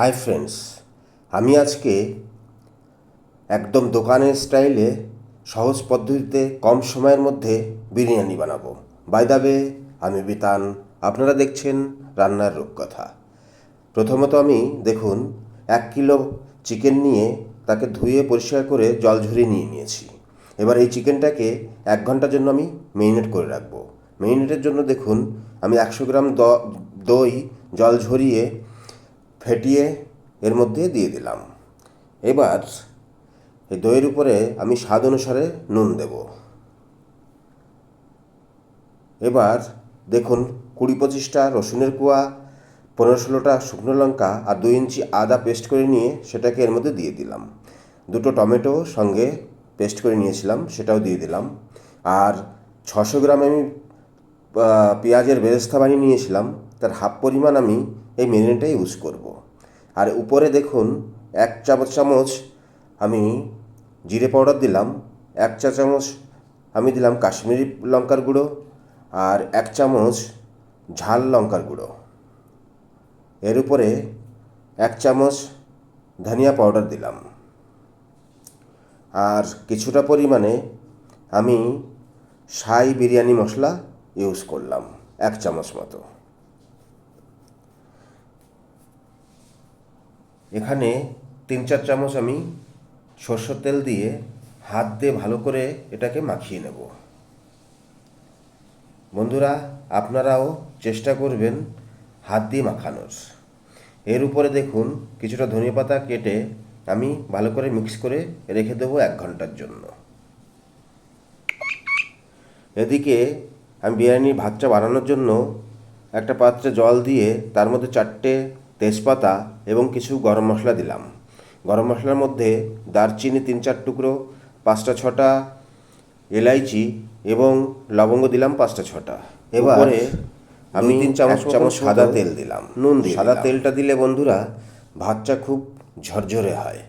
Hi friends, আমি আজকে একদম দোকানের স্টাইলে সহজ পদ্ধতিতে কম সময়ের মধ্যে বিরিয়ানি বানাবো। বাই ওয়ে আমি বিতান, আপনারা দেখছেন রান্নার রূপকথা। প্রথমত আমি, দেখুন, এক কিলো চিকেন নিয়ে তাকে ধুয়ে পরিষ্কার করে জল ঝরিয়ে নিয়ে নিয়েছি। এবার এই চিকেনটাকে এক ঘণ্টার জন্য আমি মেরিনেট করে রাখব। মেরিনেটের জন্য দেখুন, আমি একশো গ্রাম দই জল ঝরিয়ে ফেটিয়ে এর মধ্যে দিয়ে দিলাম। এবার এই দইয়ের উপরে আমি স্বাদ অনুসারে নুন দেব। এবার দেখুন, কুড়ি পঁচিশটা রসুনের কুয়া, পনেরো ষোলোটা শুকনো লঙ্কা আর দুই ইঞ্চি আদা পেস্ট করে নিয়ে সেটাকে এর মধ্যে দিয়ে দিলাম। দুটো টমেটো সঙ্গে পেস্ট করে নিয়েছিলাম, সেটাও দিয়ে দিলাম। আর ছশো গ্রাম আমি পেঁয়াজের বেরেস্তা বানিয়ে নিয়েছিলাম, তার হাফ পরিমাণ আমি এই মেরিনেটে ইউজ করব। আর উপরে দেখুন, এক চামচ চামচ আমি জিরে পাউডার দিলাম, এক চা চামচ আমি দিলাম কাশ্মীরি লঙ্কার গুঁড়ো, আর এক চামচ ঝাল লঙ্কার গুঁড়ো এর উপরে এক চামচ ধনিয়া পাউডার দিলাম আর কিছুটা পরিমাণে আমি সাই বিরিয়ানি মশলা ইউজ করলাম, এক চামচ মতো। এখানে তিন চার চামচ আমি সর্ষের তেল দিয়ে হাত দিয়ে ভালো করে এটাকে মাখিয়ে নেব। বন্ধুরা, আপনারাও চেষ্টা করবেন হাত দিয়ে মাখানোর। এর উপরে দেখুন, কিছুটা ধনিয়া পাতা কেটে আমি ভালো করে মিক্স করে রেখে দেবো এক ঘণ্টার জন্য। এদিকে আমি বিরিয়ানির ভাতটা বানানোর জন্য একটা পাত্রে জল দিয়ে তার মধ্যে চারটে তেজপাতা এবং কিছু গরম মশলা দিলাম। গরম মশলার মধ্যে দারচিনি তিন চার টুকরো পাঁচটা ছটা এলাইচি এবং লবঙ্গ দিলাম পাঁচটা ছটা। এবারে আমি তিন চামচ চামচ সাদা তেল দিলাম। নুন সাদা তেলটা দিলে বন্ধুরা ভাতটা খুব ঝরঝরে হয়।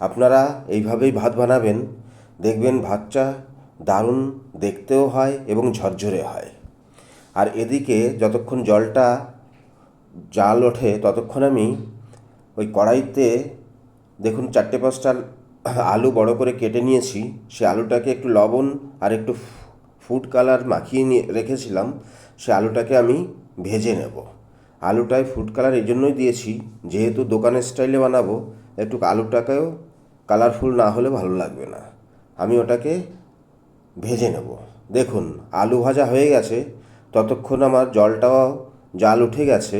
আপনারা এইভাবেই ভাত বানাবেন। দেখবেন ভাতটা দারুণ দেখতেও হয় এবং ঝরঝরে হয়। আর এদিকে যতক্ষণ জলটা জাল ওঠে, ততক্ষণ আমি ওই কড়াইতে দেখুন চারটে পাঁচটা আলু বড় করে কেটে নিয়েছি। সে আলুটাকে একটু লবণ আর একটু ফুড কালার মাখিয়ে নিয়ে রেখেছিলাম। সে আলুটাকে আমি ভেজে নেব। আলুটায় ফুড কালার এই জন্যই দিয়েছি, যেহেতু দোকানের স্টাইলে বানাবো, একটু আলুটাকেও কালারফুল না হলে ভালো লাগবে না। আমি ওটাকে ভেজে নেব। দেখুন, আলু ভাজা হয়ে গেছে। ততক্ষণ আমার জলটাও, জাল উঠে গেছে।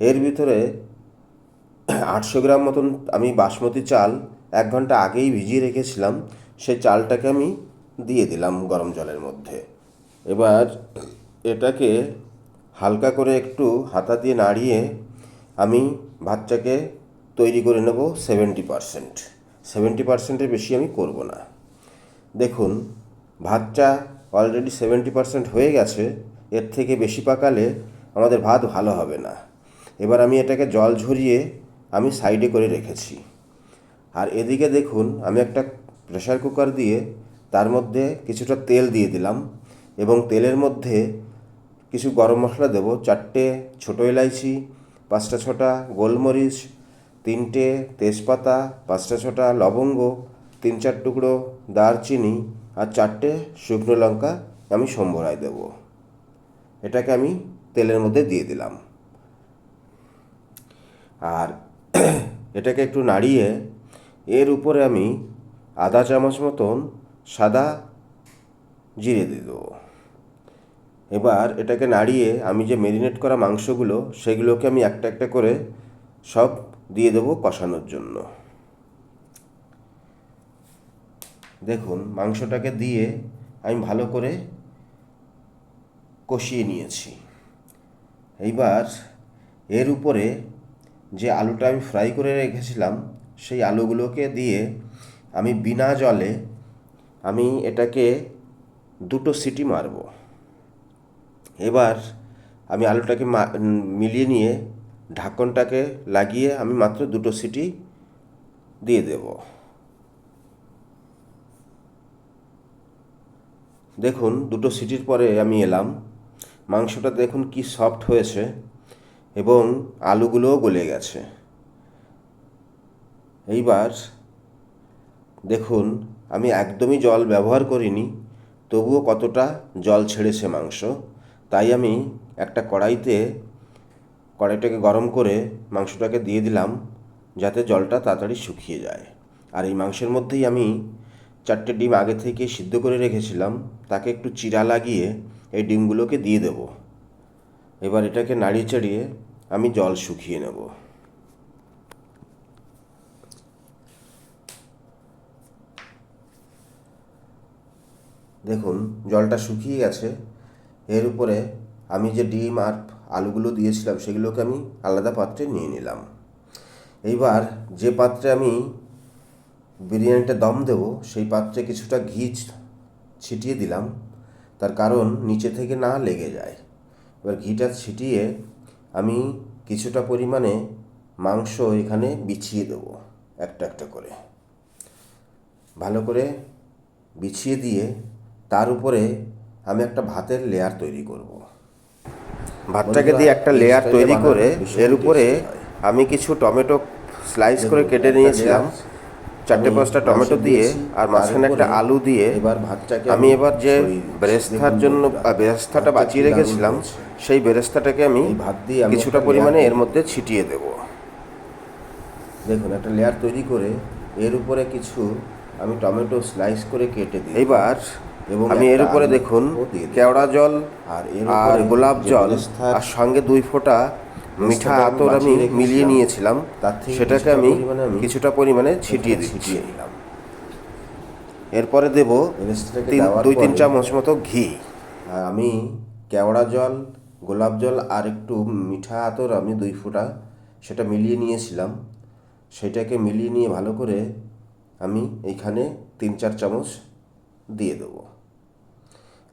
এর ভিতরে আটশো গ্রাম মতন আমি বাসমতি চাল এক ঘণ্টা আগেই ভিজিয়ে রেখেছিলাম। সেই চালটাকে আমি দিয়ে দিলাম গরম জলের মধ্যে। এবার এটাকে হালকা করে একটু হাতা দিয়ে নাড়িয়ে আমি ভাতটাকে তৈরি করে নেব সেভেন্টি পারসেন্ট। সেভেন্টি পারসেন্টের বেশি আমি করব না। দেখুন ভাতটা অলরেডি সেভেন্টি পারসেন্ট হয়ে গেছে, এর থেকে বেশি পাকালে আমাদের ভাত ভালো হবে না। এবার আমি এটাকে জল ঝরিয়ে আমি সাইডে করে রেখেছি। আর এদিকে দেখুন, আমি একটা প্রেসার কুকার দিয়ে তার মধ্যে কিছুটা তেল দিয়ে দিলাম এবং তেলের মধ্যে কিছু গরম মশলা দেবো। চারটে ছোটো এলাইচি পাঁচটা ছটা গোলমরিচ, তিনটে তেজপাতা, পাঁচটা ছটা লবঙ্গ, তিন চার টুকরো দারচিনি আর চারটে শুকনো লঙ্কা আমি সম্বরায় দেবো। এটাকে আমি তেলের মধ্যে দিয়ে দিলাম। আর এটাকে একটু নাড়িয়ে এর উপরে আমি আধা চামচ মতন সাদা জিরে দিয়ে দেবো। এবার এটাকে নাড়িয়ে আমি যে মেরিনেট করা মাংসগুলো, সেগুলোকে আমি একটা একটা করে সব দিয়ে দেবো কষানোর জন্য। দেখুন, মাংসটাকে দিয়ে আমি ভালো করে কষিয়ে নিয়েছি। এইবার এর উপরে যে আলুটা আমি ফ্রাই করে রেখেছিলাম, সেই আলুগুলোকে দিয়ে আমি বিনা জলে আমি এটাকে দুটো সিটি মারব। এবার আমি আলুটাকে মিলিয়ে নিয়ে ঢাকনটাকে লাগিয়ে আমি মাত্র দুটো সিটি দিয়ে দেব। দেখুন, দুটো সিটির পরে আমি এলাম। মাংসটা দেখুন কি সফট হয়েছে এবং আলুগুলোও গলে গেছে। এইবার দেখুন, আমি একদমই জল ব্যবহার করিনি, তবুও কতটা জল ছেড়েছে মাংস। তাই আমি একটা কড়াইতে কড়াইটাকে গরম করে মাংসটাকে দিয়ে দিলাম, যাতে জলটা তাড়াতাড়ি শুকিয়ে যায়। আর এই মাংসের মধ্যেই আমি চারটে ডিম আগে থেকে সিদ্ধ করে রেখেছিলাম, তাকে একটু চিরা লাগিয়ে এই ডিমগুলোকে দিয়ে দেব। এবার এটাকে নাড়িয়ে চাড়িয়ে আমি জল শুকিয়ে নেব। দেখুন, জলটা শুকিয়ে গেছে। এর উপরে আমি যে ডিম আর আলুগুলো দিয়েছিলাম, সেগুলোকে আমি আলাদা পাত্রে নিয়ে নিলাম। এইবার যে পাত্রে আমি বিরিয়ানিটা দম দেব সেই পাত্রে কিছুটা ঘি ছিটিয়ে দিলাম। তার কারণ নিচে থেকে না লেগে যায়। এবার ঘিটা ছিটিয়ে আমি কিছুটা পরিমাণে মাংস এখানে বিছিয়ে দেবো একটা একটা করে। ভালো করে বিছিয়ে দিয়ে তার উপরে আমি একটা ভাতের লেয়ার তৈরি করব। ভাতটাকে দিয়ে একটা লেয়ার তৈরি করে এর উপরে আমি কিছু টমেটো স্লাইস করে কেটে নিয়েছিলাম। চারটে পাঁচটা টমেটো দিয়ে আর মাঝখানে একটা আলু দিয়ে এবার ভাতটাকে আমি এবার যে। বেরেস্তার জন্য বেরেস্তাটা বাঁচিয়ে রেখেছিলাম সেই বেরেস্তাটাকে আমি ভাত দিয়ে কিছুটা পরিমাণে এর মধ্যে ছিটিয়ে দেবো দেখুন একটা লেয়ার তৈরি করে এর উপরে কিছু আমি টমেটো স্লাইস করে কেটে দিই এবার এবং আমি এর উপরে দেখুন। কেওড়া জল আর এর গোলাপ জল আর সঙ্গে দুই ফোঁটা মিঠা আতর আমি মিলিয়ে নিয়েছিলাম। তার থেকে সেটাকে আমি কিছুটা পরিমাণে ছিটিয়ে এখানে দিচ্ছি। এরপরে দেব দুই তিন চামচ মতো ঘি। আর আমি কেওড়া জল গোলাপ জল আর একটু মিঠা আতর আমি দুই ফোঁটা সেটা মিলিয়ে নিয়েছিলাম। সেটাকে মিলিয়ে নিয়ে ভালো করে আমি এইখানে তিন চার চামচ দিয়ে দেবো।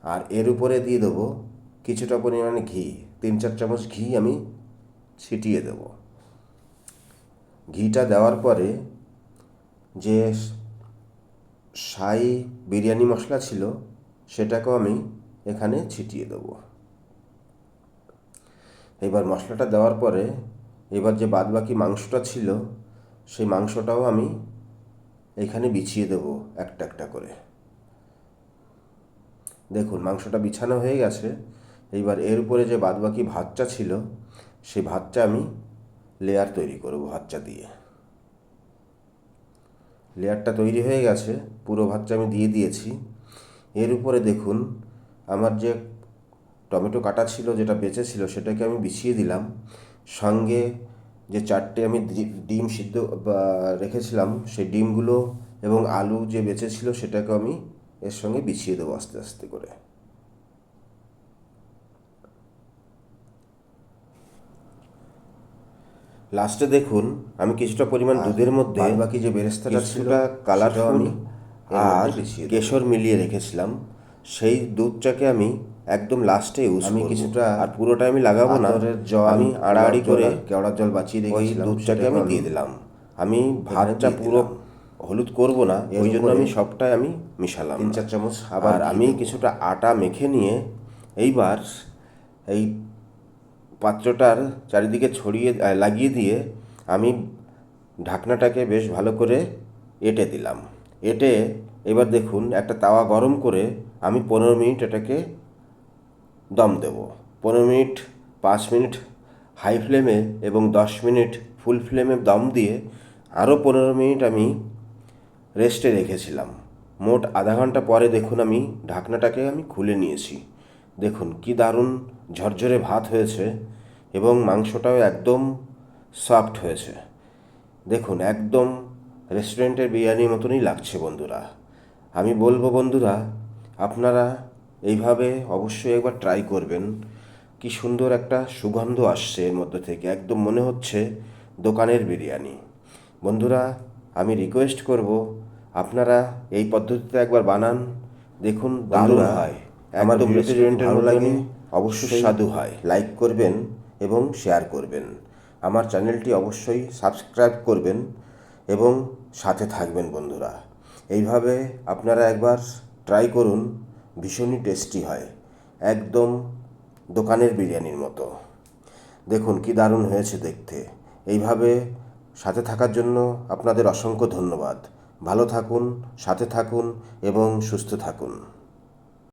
আর এর উপরে দিয়ে দেবো কিছুটা পরিমাণে ঘি। তিন চার চামচ ঘি আমি ছিটিয়ে দেব। ঘিটা দেওয়ার পরে যে সাই বিরিয়ানি মশলা ছিল, সেটাকেও আমি এখানে ছিটিয়ে দেবো। এবার মশলাটা দেওয়ার পরে এবার যে বাদবাকি মাংসটা ছিল, সেই মাংসটাও আমি এখানে বিছিয়ে দেবো একটা একটা করে। দেখুন, মাংসটা বিছানো হয়ে গেছে। এইবার এর উপরে যে বাদবাকি ভাতটা ছিল সেই ভাতটা আমি লেয়ার তৈরি করব ভাতটা দিয়ে। লেয়ারটা তৈরি হয়ে গেছে, পুরো ভাতটা আমি দিয়ে দিয়েছি। এর উপরে দেখুন, আমার যে টমেটো কাটা ছিল, যেটা বেঁচে ছিল, সেটাকে আমি বিছিয়ে দিলাম। সঙ্গে যে চারটে আমি ডিম সিদ্ধ রেখেছিলাম, সেই ডিমগুলো এবং আলু যে বেঁচে ছিল সেটাকে আমি এর সঙ্গে বিছিয়ে দেবো আস্তে আস্তে করে। লাস্টে দেখুন আমি কিছুটা পরিমাণ দুধের মধ্যে বাকি যে বেরেস্তাটা ছিল কিছুটা কালারফুল আমি আর কেশর মিলিয়ে রেখেছিলাম। সেই দুধটাকে আমি একদম লাস্টে ইউজ আমি কিছুটা আর পুরোটা আমি লাগাবো না। জল আমি আড়াআড়ি করে কেওড়ার জল বাঁচিয়ে ওই রেখেছিলাম দুধটাকে আমি দিয়ে দিলাম। আমি ভাতটা পুরো হলুদ করব না ওই জন্য আমি সবটাই আমি মিশালাম। তিন চার চামচ আবার আমি কিছুটা আটা মেখে নিয়ে এইবার এই পাত্রটার চারিদিকে ছড়িয়ে লাগিয়ে দিয়ে আমি ঢাকনাটাকে বেশ ভালো করে এঁটে দিলাম। এঁটে এবার দেখুন, একটা তাওয়া গরম করে আমি পনেরো মিনিট এটাকে দম দেব। পনেরো মিনিট, পাঁচ মিনিট হাই ফ্লেমে এবং দশ মিনিট ফুল ফ্লেমে দম দিয়ে আরও পনেরো মিনিট আমি রেস্টে রেখেছিলাম। মোট আধা ঘণ্টা পরে দেখুন আমি ঢাকনাটাকে আমি খুলে নিয়েছি। দেখুন কি দারুণ ঝরঝরে ভাত হয়েছে এবং মাংসটাও একদম সফট হয়েছে। দেখুন একদম রেস্টুরেন্টের বিরিয়ানির মতনই লাগছে বন্ধুরা। আমি বলব বন্ধুরা আপনারা এইভাবে অবশ্যই একবার ট্রাই করবেন। কি সুন্দর একটা সুগন্ধ আসছে এর মধ্যে থেকে। একদম মনে হচ্ছে দোকানের বিরিয়ানি। বন্ধুরা আমি রিকোয়েস্ট করব আপনারা এই পদ্ধতিতে একবার বানান। দেখুন দারুণ হয়। একদম রেস্টুরেন্টের লাগে। অবশ্যই স্বাদু হয়। লাইক করবেন এবং শেয়ার করবেন। আমার চ্যানেলটি অবশ্যই সাবস্ক্রাইব করবেন এবং সাথে থাকবেন বন্ধুরা। এইভাবে আপনারা একবার ট্রাই করুন ভীষণই টেস্টি হয়। একদম দোকানের বিরিয়ানির মতো। দেখুন কি দারুণ হয়েছে দেখতে। এইভাবে সাথে থাকার জন্য আপনাদের অসংখ্য ধন্যবাদ। ভালো থাকুন সাথে থাকুন এবং সুস্থ থাকুন।